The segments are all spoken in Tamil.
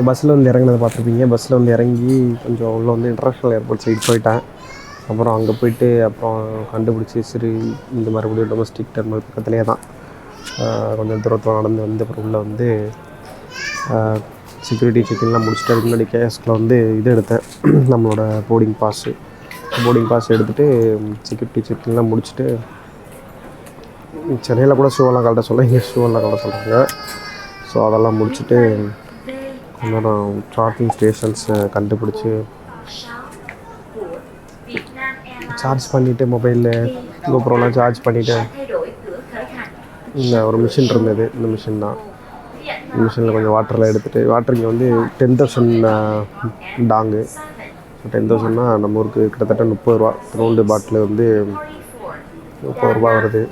ஸோ பஸ்ஸில் வந்து இறங்கினதை பார்த்துருப்பீங்க. பஸ்ஸில் வந்து இறங்கி கொஞ்சம் உள்ளே வந்து இன்டர்நேஷ்னல் ஏர்போர்ட் சைடு போயிட்டேன். அப்புறம் அங்கே போயிட்டு அப்புறம் கண்டுபிடிச்சி சரி இந்த மறுபடியும் டொமஸ்டிக் டெர்மினல் பக்கத்துலேயே தான். கொஞ்சம் தூரத்தில் நடந்து வந்து அப்புறம் உள்ளே வந்து செக்யூரிட்டி செக்கிங்லாம் முடிச்சுட்டு அதுக்கு முன்னாடி கேஎஸ்கில் வந்து இது எடுத்தேன். நம்மளோட boarding pass boarding pass security security செக்கிங்லாம் முடிச்சுட்டு சென்னையில் கூட ஷூவெல்லாம் கலட்ட சொல்ல இங்கே ஷூவெல்லாம் கலட்ட சொல்கிறாங்க ஸோ அதெல்லாம் முடிச்சுட்டு இன்னொரு சார்ஜிங் ஸ்டேஷன்ஸை கண்டுபிடிச்சி சார்ஜ் பண்ணிவிட்டு மொபைலில் கோப்ரோலாம் சார்ஜ் பண்ணிவிட்டு இங்கே இந்த ஒரு மிஷின் இருந்தது. இந்த மிஷின் தான். இந்த மிஷினில் கொஞ்சம் வாட்டர்லாம் எடுத்துகிட்டு வாட்டர் இங்கே வந்து டென் தௌசண்ட் டாங்கு. டென் தௌசண்ட்னா நம்ம ஊருக்கு கிட்டத்தட்ட முப்பது ரூபா. ரவுண்டு பாட்டில் வந்து முப்பது ரூபா வருது.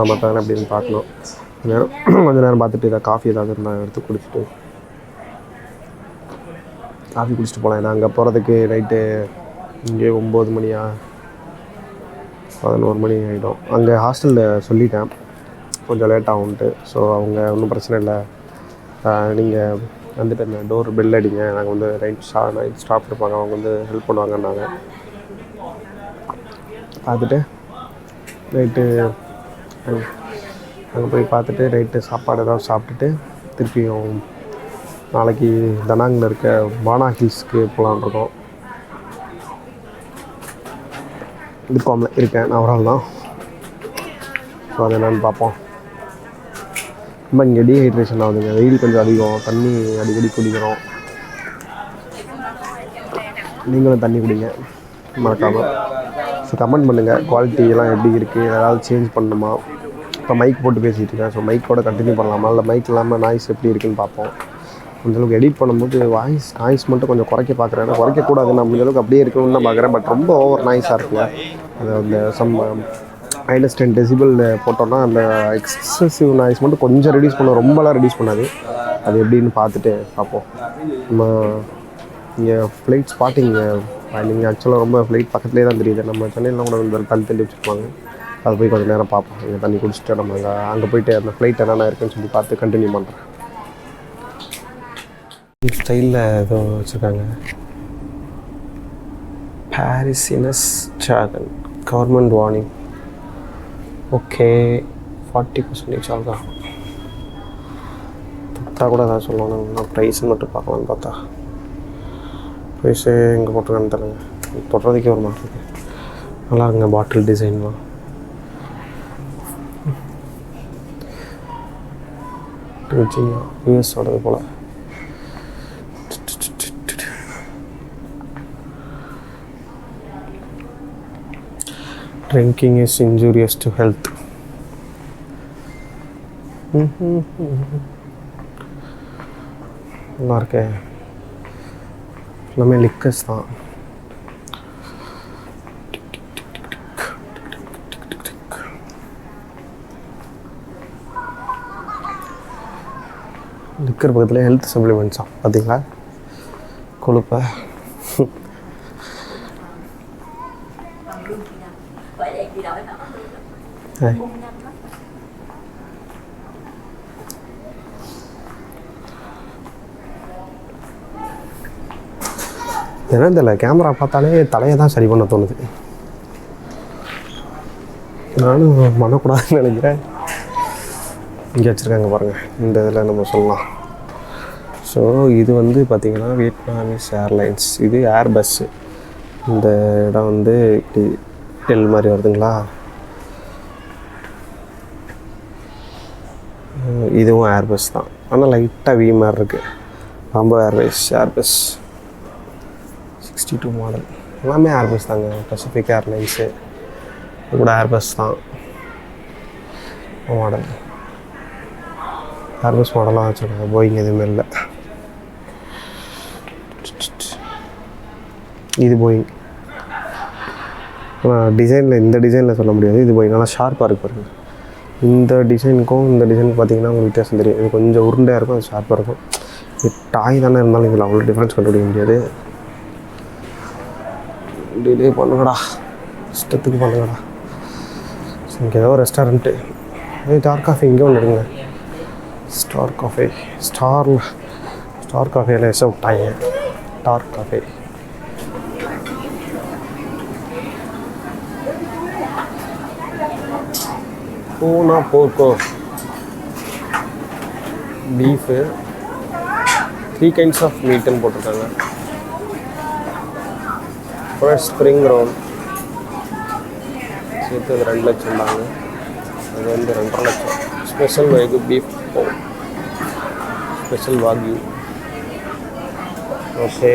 ஆமாம் தானே அப்படின்னு பார்க்கணும். கொஞ்சம் நேரம் கொஞ்ச நேரம் பார்த்துட்டு ஏதாவது காஃபி ஏதாவது இருந்தால் எடுத்து குடிச்சிட்டு காஃபி குடிச்சிட்டு போகலாம் ஏன்னா அங்கே போகிறதுக்கு நைட்டு இங்கே ஒம்பது மணியா? பதினோரு மணி ஆகிடும் அங்கே ஹாஸ்டலில் சொல்லிட்டேன். கொஞ்சம் லேட் ஸோ அவங்க ஒன்றும் பிரச்சனை இல்லை. நீங்கள் வந்துட்டு அந்த டோர் பெல் அடிங்க. நாங்கள் வந்து நைட் ஸ்டா நைட் ஸ்டாஃப் இருப்பாங்க. அவங்க வந்து ஹெல்ப் பண்ணுவாங்கன்னாங்க. பார்த்துட்டு நைட்டு அங்கே போய் பார்த்துட்டு நைட்டு சாப்பாடு ஏதாவது சாப்பிட்டுட்டு திருப்பியும் நாளைக்கு தனாங்கில் இருக்க பானா ஹில்ஸ்க்கு போகலான் இருக்கோம். இருக்கோம்ல இருக்கேன் நான் ஒரு ஆள் தான். ஸோ அது என்னென்னு பார்ப்போம். ரொம்ப இங்கே டீஹைட்ரேஷன் ஆகுதுங்க. வெயில் கொஞ்சம் அதிகம். தண்ணி அடிக்கடி குடிக்கிறோம். நீங்களும் தண்ணி குடிங்க. மறக்காமல் ஸோ கமெண்ட் பண்ணுங்கள் குவாலிட்டி எல்லாம் எப்படி இருக்குது ஏதாவது சேஞ்ச் பண்ணணுமா இப்போ மைக் போட்டு பேசிகிட்டு இருக்கேன். ஸோ மைக்கோட கண்டினியூ பண்ணலாமா? இல்லை மைக் இல்லாமல் நாய்ஸ் எப்படி இருக்குதுன்னு பார்ப்போம். அந்தளவுக்கு எடிட் பண்ணும்போது வாய்ஸ் நாய்ஸ் மட்டும் கொஞ்சம் குறைக்க பார்க்குறேன். ஏன்னா குறைக்கக்கூடாது நான் முடிஞ்சளவுக்கு அப்படியே இருக்கணும்னு தான் பார்க்குறேன். பட் ரொம்ப ஓவர் நாய்ஸாக இருக்கும் அது அந்த சம் மைனஸ் டென் டெசிபிள் போட்டோம்னா அந்த எக்ஸசிவ் நாய்ஸ் மட்டும் கொஞ்சம் ரெடியூஸ் பண்ண ரொம்பலாம் ரெடியூஸ் பண்ணாது. அது எப்படின்னு பார்த்துட்டு பார்ப்போம். நம்ம இங்கே ஃப்ளைட் ஸ்பாட்டிங் நீங்கள் ஆக்சுவலாக ரொம்ப ஃப்ளைட் பக்கத்துலேயே தான் தெரியுது. நம்ம சென்னையில் கூட வந்து தள்ளி தள்ளி வச்சுருப்பாங்க. அது போய் கொஞ்சம் நேரம் பார்ப்போம். இங்கே தண்ணி குடிச்சிட்டு நம்ம அங்கே அங்கே போயிட்டு அந்த ஃப்ளைட் என்னென்ன இருக்குன்னு சொல்லி பார்த்து கண்டினியூ பண்ணுறேன் ஸ்டைலில் ஏதோ வச்சுருக்காங்க. பாரிசினஸ் dragon government warning okay forty percentage ஆகுதா? தத்தா கூட ஏதாவது சொல்லணும். நான் ப்ரைஸ் மட்டும் பார்க்கலான்னு பார்த்தா. ப்ரைஸு இங்கே போட்டிருக்கான்னு தெரியல. தொடுறதுக்கே ஒரு மாதிரி இருக்குது நல்லா இருக்குங்க பாட்டில் டிசைன்லாம் யூஎஸோடது போல். drinking is injurious to health நல்லா இருக்கே எல்லாமே லிக்கர்ஸ் தான் லிக்கர் பக்கத்தில் ஹெல்த் சப்ளிமெண்ட்ஸா பார்த்தீங்களா கொழுப்பை Đây. ஏன்னா தெரியல கேமரா பார்த்தாலே தலையை தான் சரி பண்ண தோணுது. நானும் பண்ணக்கூடாதுன்னு நினைக்கிறேன். இங்கே வச்சுருக்காங்க பாருங்கள் இந்த இதில் நம்ம சொல்லலாம். ஸோ இது வந்து பார்த்திங்கன்னா வியட்நாமிஸ் ஏர்லைன்ஸ் இது ஏர் பஸ்ஸு இந்த இடம் வந்து இப்படி எல் மாதிரி வருதுங்களா? இதுவும் ஏர்பஸ் தான். ஆனால் லைட்டாக வி மாதிரி இருக்குது ரொம்ப airways airbus sixty two model எல்லாமே ஏர்பஸ் தாங்க. பசிஃபிக் ஏர்லைன்ஸு இது கூட ஏர்பஸ் தான். மாடல் ஏர்பஸ் மாடலாக வச்சுருக்காங்க. போயிங் எதுவுமே இல்லை. இது போயிங் ஆனால் டிசைனில் இந்த டிசைனில் சொல்ல முடியாது. இது போயிங் நல்லா ஷார்ப்பாக இருக்கு பாருங்கள் இந்த டிசைனுக்கும் இந்த டிசைனுக்கு பார்த்தீங்கன்னா உங்களுக்கு வித்தியாசம் தெரியும். இது கொஞ்சம் உருண்டையாக இருக்கும் அது ஷார்ப்பாக இருக்கும். டாய் தானே இருந்தாலும் இதில் அவ்வளோ டிஃப்ரென்ஸ் கண்டுபிடிக்க முடியாது. டிலே பண்ணுங்கடா. இஷ்டத்துக்கு பண்ணுங்கடா. இங்கே ஏதோ ரெஸ்டாரண்ட்டு ஏய் ஸ்டார் காஃபி இங்கே ஒன்று இருங்க ஸ்டார் காஃபி ஸ்டாரில் ஸ்டார் காஃபியில் எஸ் விட்டாங்க ஸ்டார் காஃபே பூனா போர்க்கோ. பீஃபு. த்ரீ கைண்ட்ஸ் ஆஃப் மீட்டுன்னு போட்டிருக்காங்க. அப்புறம் ஸ்ப்ரிங் ரோல் சேர்த்து அது ரெண்டு லட்சம் தாங்க. அது வந்து ரெண்டரை லட்சம். ஸ்பெஷல் வேகு பீஃப் போ ஸ்பெஷல் வாக்யூ ஓகே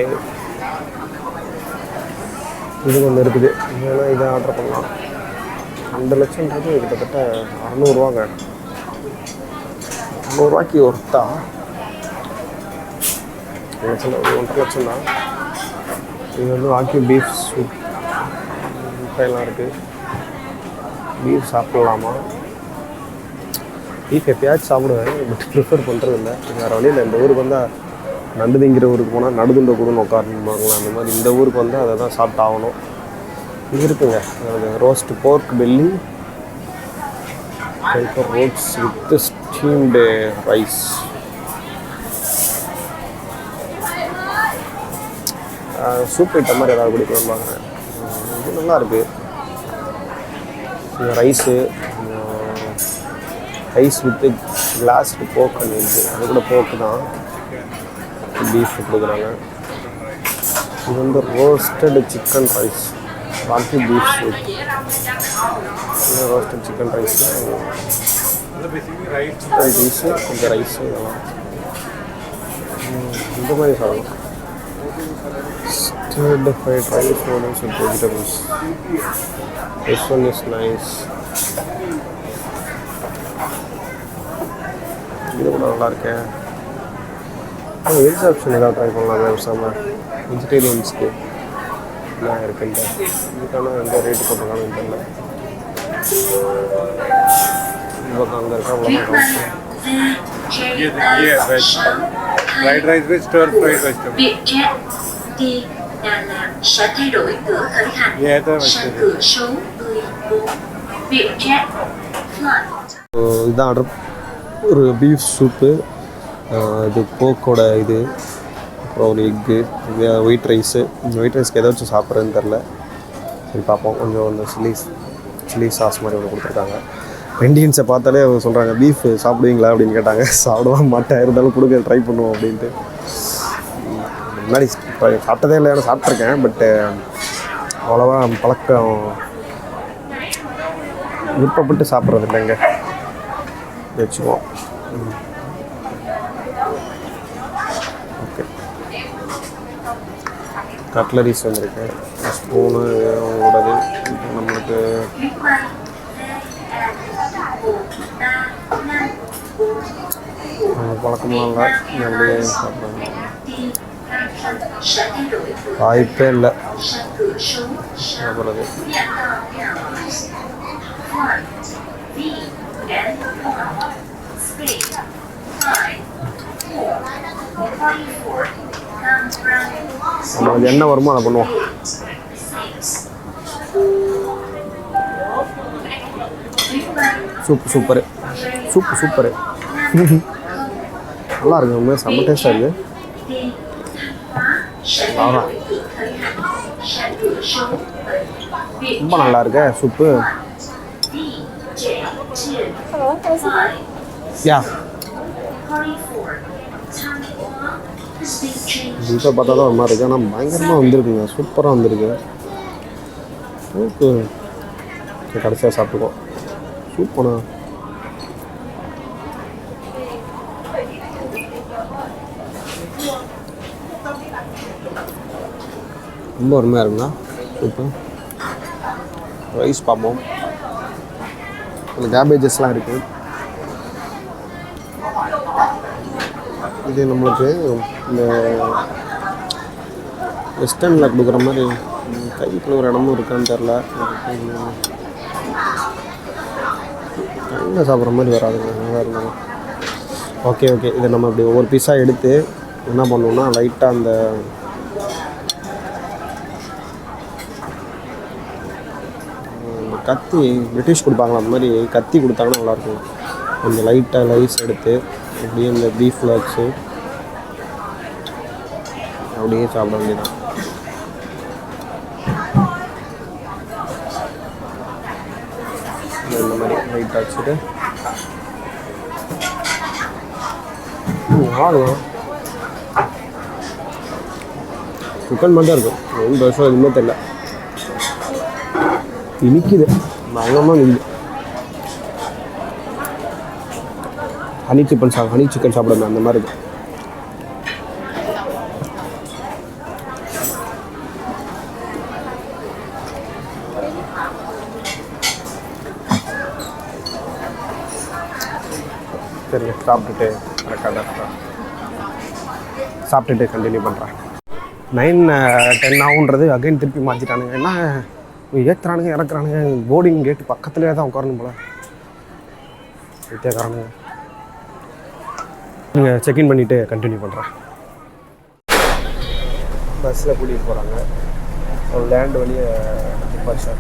இது ஒன்று இருக்குது. ஏன்னா இதை ஆர்டர் பண்ணலாம். அந்த லட்சம்ன்றது கிட்டத்தட்ட அறநூறுவாங்க அறநூறுவாய்க்கு ஒருத்தா? லட்சம் ஒரு ஒன்றரை லட்சம் தான் இது வந்து வாக்கியூ பீஃப் சூப் முட்டையெல்லாம் இருக்குது பீஃப் சாப்பிட்லாமா? பீஃப் எப்பயாச்சும் சாப்பிடுவேன் பட் ப்ரிஃபர் பண்ணுறது இல்லை வேறு வழியில் இந்த ஊருக்கு வந்தால் நண்டுதிங்கிற ஊருக்கு போனால் நடுதுண்ட கூட உட்காரணுமாங்களா அந்த மாதிரி இந்த ஊருக்கு வந்தால் அதை தான் சாப்பிட்டு ஆகணும் இது இருக்குங்க. Roast pork belly pepper roads with steamed rice soup item மாதிரி ஏதாவது குடிக்கணும்பாங்க இது நல்லா இருக்குது rice rice with glazed pork இருக்குது அது கூட போக்கு தான். பீஃப் கொடுக்குறாங்க. இது வந்து ரோஸ்டட் சிக்கன் ரைஸ் பாக்கி beef soup roasted chicken rice chicken rice கொஞ்சம் ரைஸு இதெல்லாம் இந்த மாதிரி சாப்பிடலாம் stirred fried rice noodles with vegetables. This one is nice. இது கூட நல்லா இருக்கேன் வெஜ் ஆப்ஷன் ஏதாவது ட்ரை பண்ணலாமே பேசாம வெஜிடேரியன்ஸ்க்கு நான் இருக்கல இதுக்கான எந்த ரேட்டு போட்டிருக்கானு தெரியல இவங்க அங்கே இருக்க அவ்வளோ fried rice with store fried இதான் ஒரு பீஃப் சூப்பு இது போக்கோட இது. அப்புறம் ஒரு எக்கு ஒயிட் ரைஸு ஒயிட் ரைஸ்க்கு எதை வச்சு சாப்பிட்றதுன்னு தெரில சரி பார்ப்போம். கொஞ்சம் அந்த சில்லி சில்லி சாஸ் மாதிரி ஒன்று கொடுத்துருக்காங்க. இண்டியன்ஸை பார்த்தாலே அவங்க சொல்கிறாங்க பீஃப் சாப்பிடுவீங்களா? அப்படின்னு கேட்டாங்க. சாப்பிடவே மாட்டேன் இருந்தாலும் கொடுக்க ட்ரை பண்ணுவோம் அப்படின்ட்டு. முன்னாடி இப்போ சாப்பிட்டதே இல்லை சாப்பிட்ருக்கேன் பட்டு அவ்வளோவா பழக்கம் விருப்பப்பட்டு சாப்பிட்றது இல்லைங்க. வச்சுக்குவோம். கட்லரிஸ் வந்திருக்கு ஸ்பூனு அவங்களோடது இது நம்மளுக்கு அவங்க பழக்கமாக இல்லை அப்படியே சாப்பிட்றாங்க sẽ thay đổi நம்மளுக்கு என்ன வருமோ அதை பண்ணுவோம். சூப்பு சூப்பரு சூப்பு சூப்பரு நல்லா இருக்கு உண்மையாக செம்ம டேஸ்ட்டாக இருக்குது ரொம்ப நல்லா இருக்கே சூப்பு யா புதுசாக பார்த்தா தான் ஒரு மாதிரி இருக்குது ஆனால் பயங்கரமாக வந்திருக்குங்க. சூப்பராக வந்திருக்கு. சூப்பு கடைசியாக சாப்பிட்டுக்கோ. சூப்பண்ணா ரொம்ப அருமையாக இருக்குங்களா சூப்பு. ரைஸ் பார்ப்போம். அந்த கேபேஜஸ்லாம் இருக்குது இது நம்மளுக்கு இந்த வெஸ்டர்னில் கொடுக்குற மாதிரி ம், ஒரு இடமும் இருக்கான்னு தெரில கையில் சாப்பிட்ற மாதிரி வராதுங்க நல்லா இருக்கும். ஓகே ஓகே இதை நம்ம இப்படி ஒவ்வொரு பீஸாக எடுத்து என்ன பண்ணுவோம்னா லைட்டாக அந்த கத்தி பிரிட்டிஷ் கொடுப்பாங்களா அந்த மாதிரி கத்தி கொடுத்தாங்கன்னா நல்லாயிருக்கும் அந்த லைட்டாக லைஸ் எடுத்து அப்படியே இந்த பீஃப் நட்ஸு அப்படியே சாப்பிட வேண்டியதான் இந்த மாதிரி லைட் வச்சுட்டு ஆகலாம் சிக்கன் மட்டும் இருக்கும் ஒன்றும் பெருசாக எதுவுமே தெரில இனிக்குது. பயங்கரமாக நிற்குது ஹனி சிக்கன் சா ஹனி சிக்கன் சாப்பிடுங்க அந்த மாதிரி இருக்கும் சரி சாப்பிட்டுட்டு கரெக்டாக சாப்பிட்டுட்டு கண்டினியூ பண்ணுறேன் நைன் டென் ஆகுன்றது அகைன் திருப்பி மாற்றிட்டானுங்க என்ன? ஏற்றுறானுங்க இறக்குறானுங்க. போர்டிங் கேட்டு பக்கத்துலேயே தான் உட்காரணும் போல. வித்தியாக்காரனுங்க நீங்கள் செக்இன் பண்ணிவிட்டு கண்டினியூ பண்ணுறேன் பஸ்ஸில் கூட்டிகிட்டு போகிறாங்க ஒரு லேண்ட் வழியை சார்.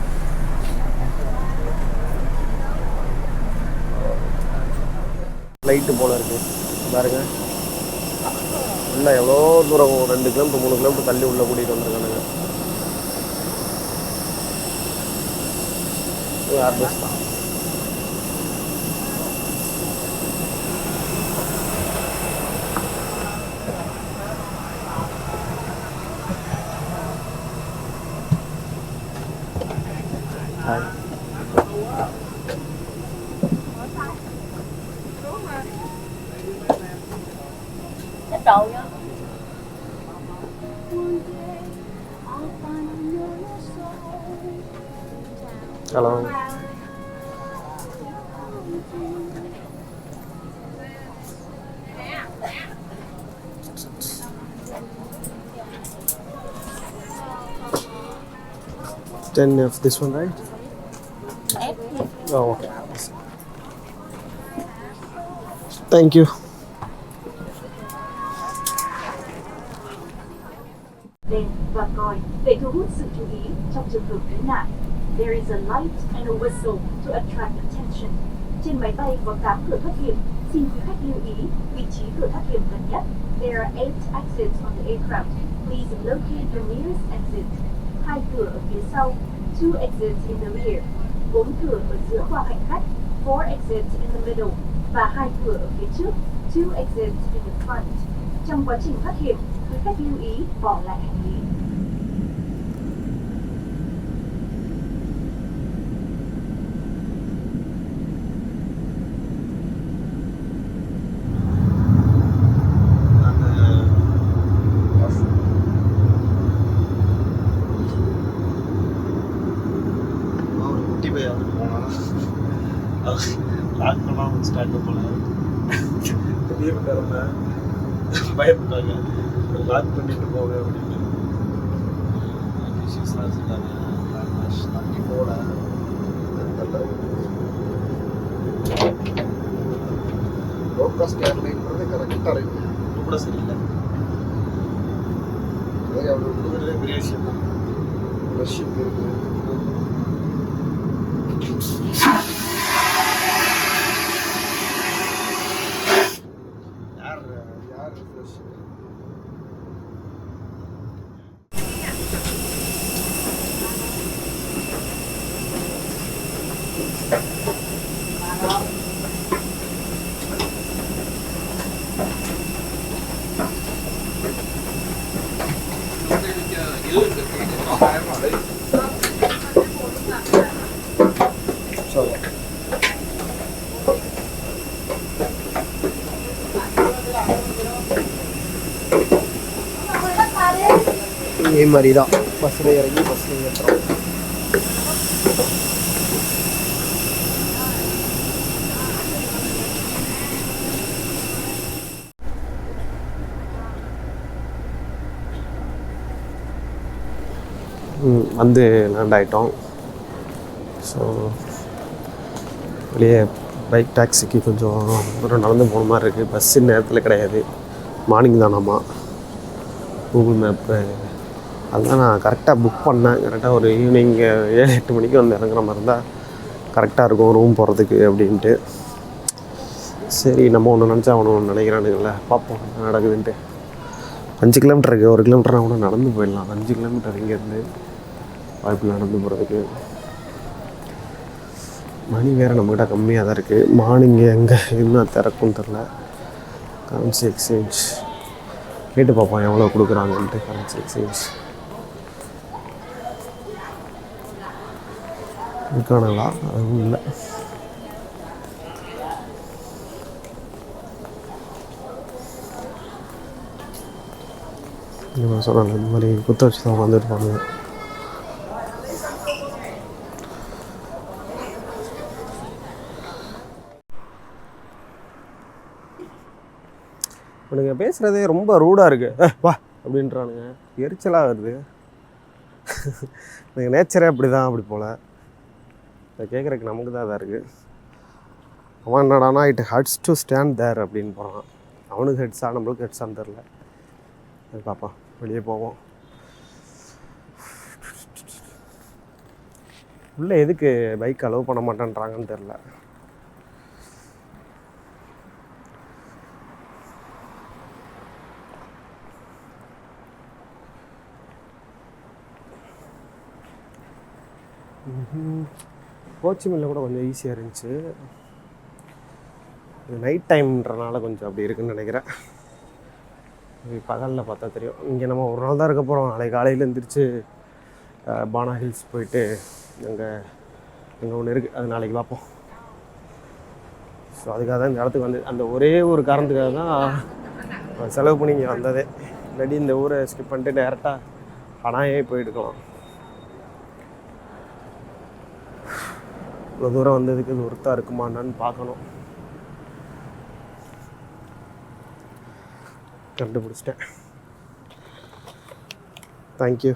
லைட்டு போல இருக்குது பாருங்க இல்லை எவ்வளோ தூரம் ஒரு ரெண்டு கிலோமீட்டர் மூணு கிலோமீட்டர் தள்ளி உள்ளே கூட்டிகிட்டு வந்திருக்கானுங்க. ஏர் பஸ் தான். Hi. Hello. Ten of this one, right? Oh, okay. Thank you. và còi để thu hút sự chú ý trong trường hợp cứu nạn. There is a light and a whistle to attract attention. Trên máy bay có 8 cửa thoát hiểm. Xin quý khách lưu ý vị trí cửa thoát hiểm gần nhất. There are 8 exits on the aircraft. Please locate the nearest exit. Hai cửa ở phía sau. Two exits in the rear. Bốn cửa ở giữa khoang hành khách. Four exits in the middle. Và hai cửa ở phía trước. Two exits in the front. Trong quá trình thoát hiểm, quý khách lưu ý bỏ lại hành lý. பயப்பட்டாங்க லாக் பண்ணிட்டு போங்க அப்படின்னு டிஷ்யூஸ்லாம் வச்சுருக்காங்க தண்ணி போல லோ காஸ்ட் ஏர்லைன்றது கரெக்டாக இருக்கு இது கூட சரியில்லை சரி அவர் கொடுக்குறதே பெரிய விஷயம் தான் ரஷ்யப் இருக்குது யார் யார் ஃப்ரெஷ் Sorry. இதே மாதிரி தான் பஸ்ஸில் இறங்கி பஸ்ஸில் ஏற்றுறோம் வந்து லேண்ட் ஆகிட்டோம் ஸோ வெளியே பைக் டாக்ஸிக்கு கொஞ்சம் தூரம் நடந்து போன மாதிரி இருக்குது பஸ்ஸு நேரத்தில் கிடையாது. மார்னிங் தானாமா. கூகுள் மேப்பு அதுதான் நான் கரெக்டாக புக் பண்ணேன். கரெக்டாக ஒரு ஈவினிங் ஏழு எட்டு மணிக்கு வந்து இறங்குற மாதிரி இருந்தால் கரெக்டாக இருக்கும் ரூம் போகிறதுக்கு அப்படின்ட்டு. சரி நம்ம ஒன்று நினச்சா அவனு ஒன்று நினைக்கிறானுங்கள பார்ப்போம் நடக்குதுன்ட்டு. அஞ்சு கிலோமீட்டர் இருக்குது ஒரு கிலோமீட்டர்னா கூட நடந்து போயிடலாம். அஞ்சு கிலோமீட்டர் இங்கேருந்து வாய்ப்பில் நடந்து போகிறதுக்கு மணி வேறு நம்மக்கிட்ட கம்மியாக தான் இருக்குது மார்னிங் எங்கே இன்னும் திறக்கும் தெரில கரன்சி எக்ஸ்சேஞ்ச் கேட்டு பார்ப்போம் எவ்வளோ கொடுக்குறாங்கன்ட்டு கரன்சி எக்ஸ்சேஞ்ச் இருக்கானுங்களா அதுவும் இல்லை. நான் சொன்னேன் இந்த மாதிரி குத்த வச்சு தான் வந்துருப்பாங்க இவனுங்க பேசுகிறதே ரொம்ப ரூடாக இருக்குது வா அப்படின்றானுங்க. எரிச்சலாக வருது. எனக்கு நேச்சரே அப்படி தான் அப்படி போல். இதை கேட்குறக்கு நமக்கு தான் இதாக இருக்குது. அவன் என்னடானா it hurts to stand there அப்படின்னு போகிறான். அவனுக்கு ஹெட்ஸா நம்மளுக்கு ஹெட்ஸான்னு தெரில அது பார்ப்போம். வெளியே போவோம். உள்ளே எதுக்கு பைக் அலோவ் பண்ண மாட்டேன்றாங்கன்னு தெரில கோச்சிமில்ல கூட கொஞ்சம் ஈஸியாக இருந்துச்சு. இது நைட் டைம்ன்றனால கொஞ்சம் அப்படி இருக்குன்னு நினைக்கிறேன். இது பகலில் பார்த்தா தெரியும். இங்கே நம்ம ஒரு நாள் தான் இருக்க போகிறோம் நாளைக்கு காலையில் எழுந்திரிச்சு பானா ஹில்ஸ் போயிட்டு அங்கே அங்கே ஒன்று இருக்குது அது நாளைக்கு பார்ப்போம். ஸோ அதுக்காக தான் இந்த இடத்துக்கு வந்து அந்த ஒரே ஒரு காரணத்துக்காக தான் செலவு பண்ணி இங்கே வந்ததே. இல்லாட்டி இந்த ஊரை ஸ்கிப் பண்ணிட்டு டேரெக்டாக ஹனாயே போயிட்டுருக்கலாம் இவ்வளோ தூரம் வந்ததுக்கு இது ஒருத்தா இருக்குமான்னு பார்க்கணும். கண்டுபிடிச்சிட்டேன். Thank you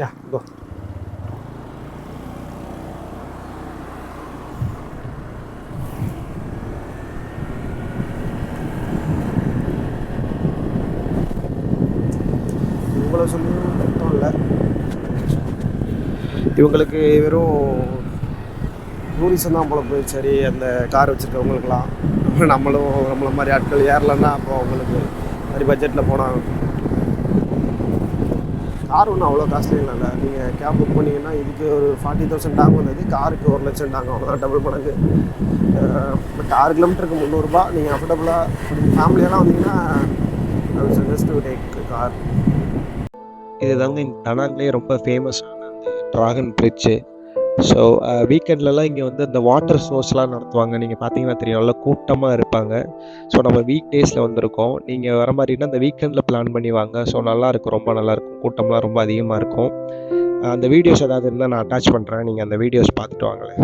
Yeah, go. இவ்வளோ சொல்லி அர்த்தம் இல்லை இவங்களுக்கு வெறும் டூரிசம் தான் போல போய் சரி அந்த கார் வச்சுருக்கவங்களுக்குலாம் நம்மளும் நம்மளை மாதிரி ஆட்கள் ஏறலன்னா அப்போ அவங்களுக்கு மாதிரி பட்ஜெட்டில் போனால் கார் ஒன்றும் அவ்வளோ காஸ்ட்லி இல்லைல்ல நீங்கள் கேப் புக் பண்ணிங்கன்னா இதுக்கு ஒரு ஃபார்ட்டி தௌசண்ட் ஆகும் வந்தது காருக்கு ஒரு லட்சம் டாங்க அவ்வளோதான் டபுள் மடங்கு. பட் ஆறு கிலோமீட்டருக்கு முந்நூறுரூபா நீங்கள் அஃபோர்டபுளாக நீங்கள் ஃபேமிலியெல்லாம் வந்தீங்கன்னா சஜஸ்ட் டேக் கார் இது தாங்க இந்த தனாங்லேயே ரொம்ப ஃபேமஸான ட்ராகன் பிரிட்ஜு ஸோ வீக்கெண்ட்லலாம் இங்கே வந்து அந்த வாட்டர் ஷோஸ்லாம் நடத்துவாங்க. நீங்கள் பார்த்தீங்கன்னா தெரியும். நல்லா கூட்டமாக இருப்பாங்க. ஸோ நம்ம வீக் டேஸில் வந்திருக்கோம். நீங்கள் வர மாதிரினா அந்த வீக்கெண்டில் பிளான் பண்ணி வாங்க. ஸோ நல்லாயிருக்கும் ரொம்ப நல்லாயிருக்கும் கூட்டம்லாம் ரொம்ப அதிகமாக இருக்கும். அந்த வீடியோஸ் ஏதாவது இருந்தால் நான் அட்டாச் பண்ணுறேன் நீங்கள் அந்த வீடியோஸ் பார்த்துட்டு வாங்களேன்.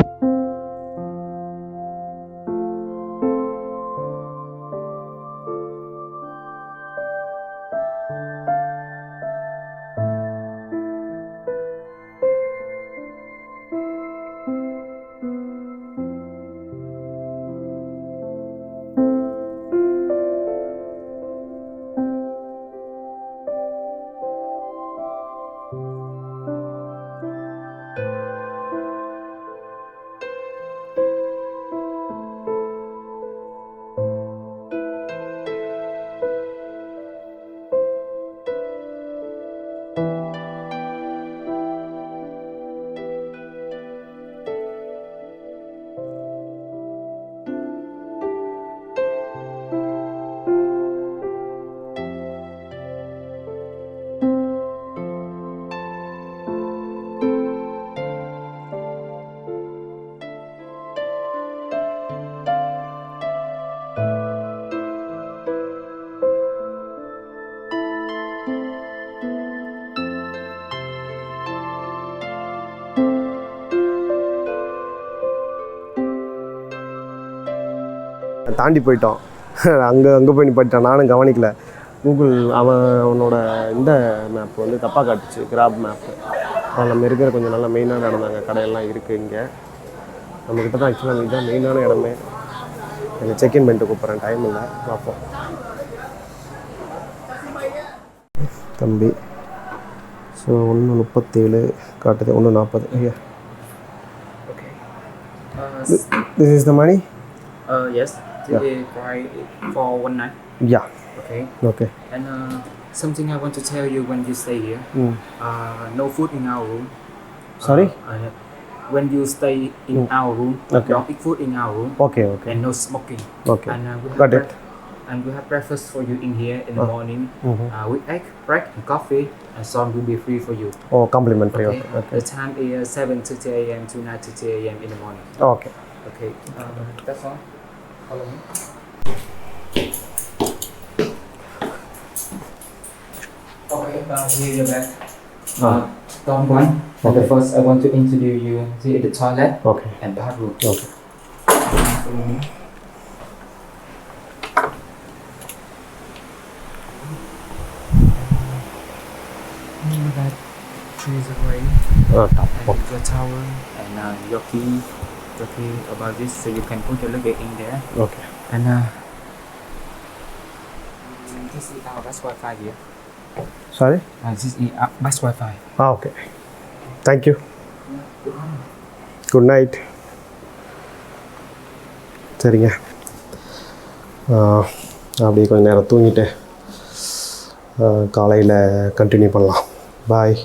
தாண்டி போயிட்டோம் அங்கே அங்கே போய் நிப்பாட்டான் நானும் கவனிக்கல. கூகுள் அவன் அவனோட இந்த மேப் வந்து தப்பாக காட்டுச்சு. கிராப் மேப்பு நம்ம இருக்கிற கொஞ்சம் நல்ல மெயினான இடம் தாங்க கடையெல்லாம் இருக்குது இங்கே. நம்மக்கிட்ட தான் ஆக்சுவலாக இதுதான் மெயினான இடமே. எனக்கு செக்இன் பண்ணிட்டு கூப்பிட்றேன். டைம் இல்லை. பார்ப்போம். தம்பி. ஸோ ஒன்று முப்பத்தேழு காட்டுது. ஒன்று நாற்பது ஐயா. This is the money today yeah. for one night. Yeah. Okay. Okay. And uh, something I want to tell you when you stay here. Mm. Uh, no food in our room. Sorry. Uh, when you stay in mm. our room, okay. don't eat food in our room. Okay. Okay. And no smoking. Okay. And uh, we have got it. And we have breakfast for you in here in the oh. morning mm-hmm. uh, with egg, bread, and coffee, and some will be free for you. Oh, complimentary. Okay. okay. okay. The time is 7:30 a.m. to 9:30 a.m. in the morning. Okay. Okay. Uh, that's all. Follow me. Okay, now here you're back. Ah. Don one. Okay. First, I want to introduce you to the toilet Okay. and bathroom. Okay. Follow me. Mm, that trees away. Ah. And okay. the tower and uh, your key. your key about this, so you can put your luggage in there. Okay And uh, this is our bus Wi-Fi here. Sorry Uh, this is our bus Wi-Fi. Ah okay thank you good night சரிங்க ஆ, அப்படியே கொஞ்ச நேரம் தூங்கிட்டு காலையில் கண்டினியூ பண்ணலாம் பாய்